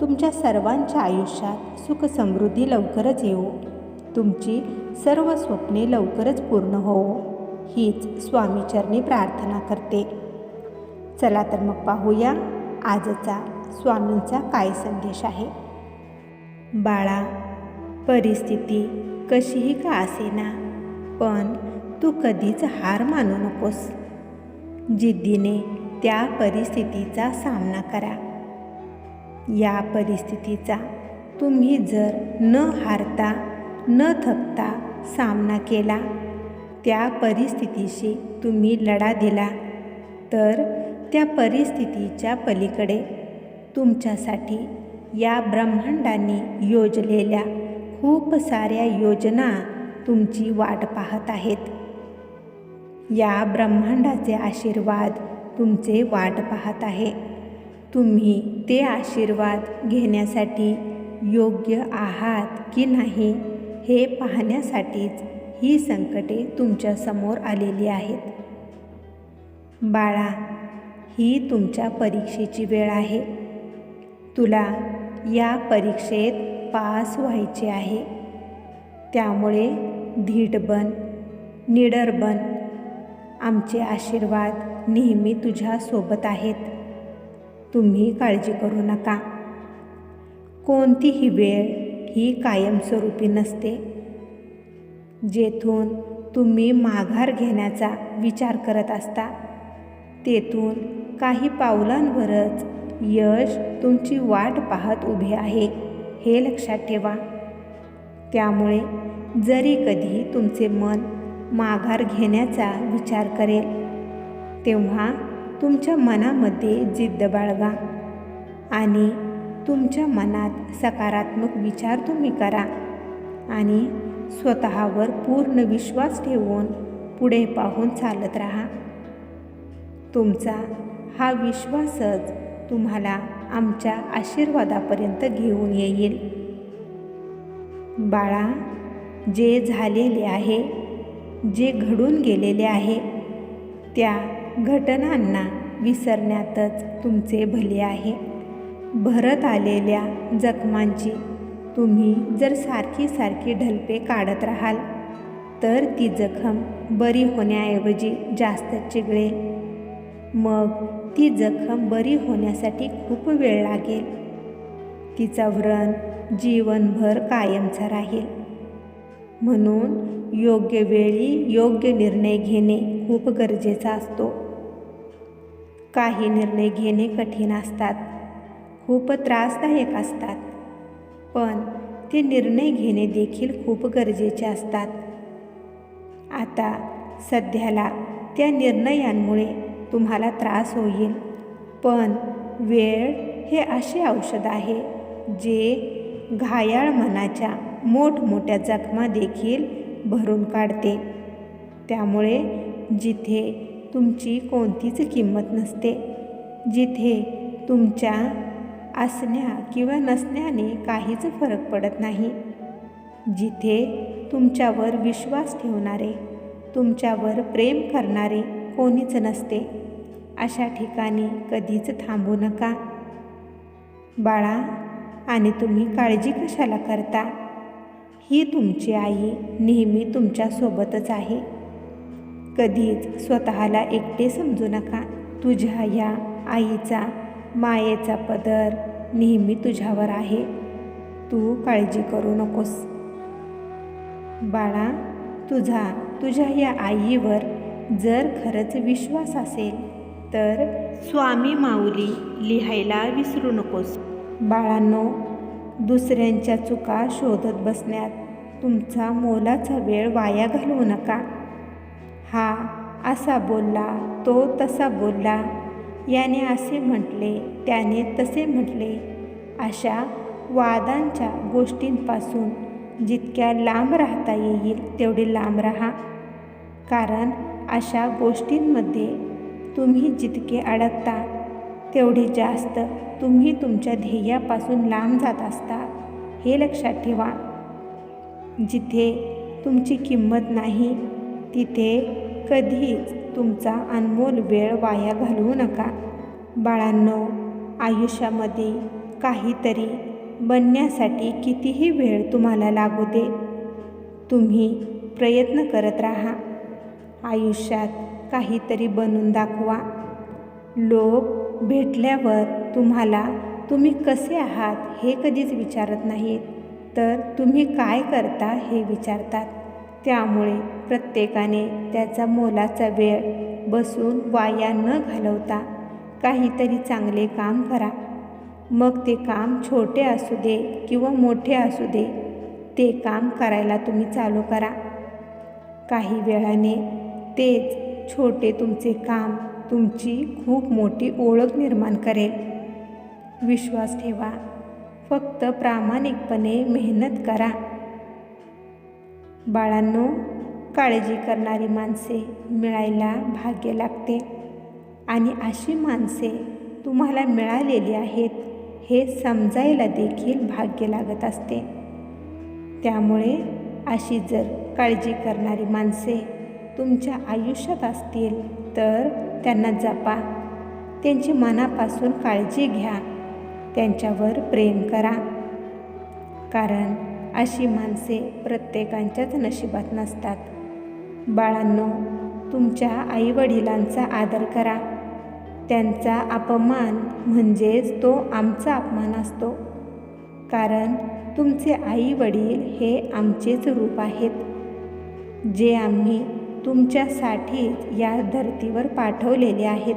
तुमच्या सर्वांच्या आयुष्यात सुख समृद्धी लवकरच येऊ तुमची सर्व स्वप्ने लवकरच पूर्ण होवो. हीच स्वामीचरणी प्रार्थना करते. चला तर मग पाहूया आजचा स्वामींचा काय संदेश आहे. बाळा परिस्थिती कशीही का असेना पण तू कधीच हार मानू नकोस. जिद्दीने त्या परिस्थितीचा सामना करा. या परिस्थितीचा. तुम्ही जर न हारता न थकता सामना केला त्या परिस्थितीशी तुम्ही लढा दिला तर त्या परिस्थितीच्या पलीकडे तुमच्यासाठी या ब्रह्मांडाने योजलेल्या खूप साऱ्या योजना तुमची वाट पाहत आहेत. या ब्रह्मांडाचे आशीर्वाद तुमचे वाट पाहत आहे. तुम्ही ते आशीर्वाद घेण्यासाठी योग्य आहात की नाही हे पाहण्यासाठीच ही संकटे तुमच्यासमोर आलेली आहेत. बाळा ही तुमच्या परीक्षेची वेळ आहे. तुला या परीक्षेत पास व्हायचे आहे. त्यामुळे धीट बन निडर बन. आमचे आशीर्वाद नेहमी तुझ्यासोबत आहेत. तुम्ही काळजी करू नका. कोणतीही वेळ ही कायमस्वरूपी नसते. जेथून तुम्ही माघार घेण्याचा विचार करत असता तेथून काही पावलांवरच यश तुमची वाट पाहत उभे आहे हे लक्षात ठेवा. त्यामुळे जरी कधी तुमचे मन माघार घेण्याचा विचार करेल तेव्हा तुमच्या मनामध्ये जिद्द बाळगा आणि तुमच्या मनात सकारात्मक विचार तुम्ही करा आणि स्वतःवर पूर्ण विश्वास ठेवून पुढे पाहून चालत राहा. तुमचा हा विश्वासच तुम्हाला आमच्या आशीर्वादापर्यंत घेऊन येईल. बाळा जे झालेले आहे जे घडून गेलेले आहे त्या घटनांना विसरण्यातच तुमचे भले आहे. भरत आलेल्या जखमांची तुम्ही जर सारखी सारखी ढलपे काढत राहाल तर ती जखम बरी होण्याऐवजी जास्त चिघळेल. मग ती जखम बरी होण्यासाठी खूप वेळ लागेल. तिचा व्रण जीवनभर कायमचा राहील. म्हणून योग्य वेळी योग्य निर्णय घेणे खूप गरजेचा असतो. काही निर्णय घेणे कठीण असतात. खूप त्रासदायक असतात. पण ते निर्णय घेणे देखील खूप गरजेचे असतात. आता सध्याला त्या निर्णयांमुळे तुम्हाला त्रास होईल. पण वेळ हे असे औषध आहे जे घायाळ मनाच्या मोठमोठ्या जखमा देखील भरून काढते. त्यामुळे जिथे तुमची कोणतीच किंमत नसते. जिथे तुमच्या असण्या किंवा नसण्याने काहीच फरक पडत नाही. जिथे तुमच्यावर विश्वास ठेवणारे तुमच्यावर प्रेम करणारे कोणीच नसते. अशा ठिकाणी कधीच थांबू नका. बाळा आणि तुम्ही काळजी कशाला करता? ही तुमची आई नेहमी तुमच्यासोबतच आहे. कधीच स्वतःला एकटे समजू नका. तुझ्या या आईचा मायेचा पदर नेहमी तुझ्यावर आहे. तू काळजी करू नकोस. बाळा तुझा तुझ्या या आईवर जर खरंच विश्वास असेल तर स्वामी माऊली लिहायला विसरू नकोस. बाळांनो दुसऱ्यांच्या चुका शोधत बसण्यात तुमचा मोलाचा वेळ वाया घालवू नका. हा असा बोलला तो तसा बोलला. याने असे म्हटले त्याने तसे म्हटले. अशा वादांच्या गोष्टींपासून जितक्या लांब राहता येईल तेवढे लांब राहा. कारण अशा गोष्टींमध्ये तुम्ही जितके अडकता तेवढे जास्त तुम्ही तुमच्या ध्येयापासून लांब जात असता हे लक्षात ठेवा. जिथे तुमची किंमत नाही तिथे कधीच तुमचा अनमोल वेळ वाया घालवू नका. बाळांनो आयुष्यामध्ये काहीतरी बनण्यासाठी कितीही वेळ तुम्हाला लागू दे. तुम्ही प्रयत्न करत राहा. आयुष्यात काहीतरी बनून दाखवा. लोक भेटल्यावर तुम्हाला तुम्ही कसे आहात हे कधीच विचारत नाहीत. तर तुम्ही काय करता हे विचारतात. त्यामुळे प्रत्येकाने त्याचा मोलाचा वेळ बसून वाया न घालवता काहीतरी चांगले काम करा. मग ते काम छोटे असू दे किंवा मोठे असू दे ते काम करायला तुम्ही चालू करा. काही वेळाने तेच छोटे तुमचे काम तुमची खूप मोठी ओळख निर्माण करेल. विश्वास ठेवा. फक्त प्रामाणिकपणे मेहनत करा. बाळांनो काळजी करणारी माणसे मिळायला भाग्य लागते. आणि अशी माणसे तुम्हाला मिळालेली आहेत हे समजायला देखील भाग्य लागत असते. त्यामुळे अशी जर काळजी करणारी माणसे तुमच्या आयुष्यात असतील तर त्यांना जपा. त्यांची मनापासून काळजी घ्या. त्यांच्यावर प्रेम करा. कारण अशी माणसे प्रत्येकांच्याच नशिबात नसतात. बाळांनो तुमच्या आईवडिलांचा आदर करा. त्यांचा अपमान म्हणजेच तो आमचा अपमान असतो. कारण तुमचे आई वडील हे आमचेच रूप आहेत. जे आम्ही तुमच्यासाठीच या धर्तीवर पाठवलेले आहेत.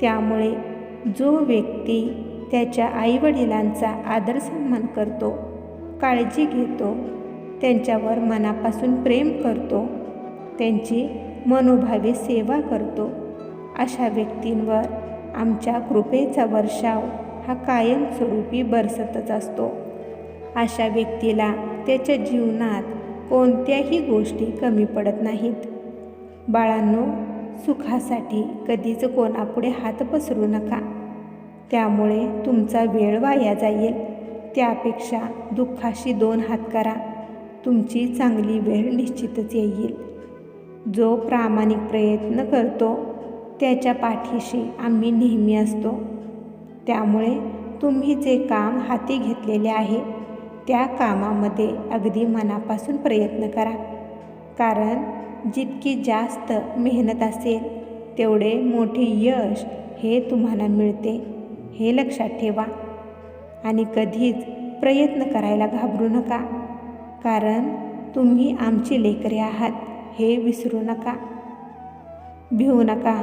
त्यामुळे जो व्यक्ती त्याच्या आईवडिलांचा आदर सन्मान करतो काळजी घेतो त्यांच्यावर मनापासून प्रेम करतो त्यांची मनोभावे सेवा करतो. अशा व्यक्तींवर आमच्या कृपेचा वर्षाव हा कायमस्वरूपी बरसतच असतो. अशा व्यक्तीला त्याच्या जीवनात कोणत्याही गोष्टी कमी पडत नाहीत. बाळांनो सुखासाठी कधीच कोणापुढे हात पसरू नका. त्यामुळे तुमचा वेळ वाया जाईल. त्यापेक्षा दुःखाशी दोन हात करा. तुमची चांगली वेळ निश्चितच येईल. जो प्रामाणिक प्रयत्न करतो त्याच्या पाठीशी आम्ही नेहमी असतो. त्यामुळे तुम्ही जे काम हाती घेतलेले आहे त्या कामामध्ये अगदी मनापासून प्रयत्न करा. कारण जितकी जास्त मेहनत असेल तेवढे मोठे यश हे तुम्हाला मिळते हे लक्षात ठेवा. आणि कधीच प्रयत्न करायला घाबरू नका. कारण तुम्ही आमची लेकरे आहात हे विसरू नका. भिवू नका.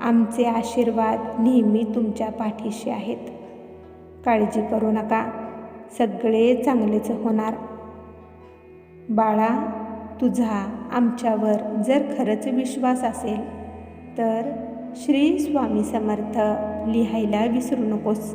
आमचे आशीर्वाद नेहमी तुमच्या पाठीशी आहेत. काळजी करू नका. सगळे चांगलेच होणार. बाळा तुझा आमच्यावर जर खरंच विश्वास असेल तर श्री स्वामी समर्थ लिहायला विसरू नकोस.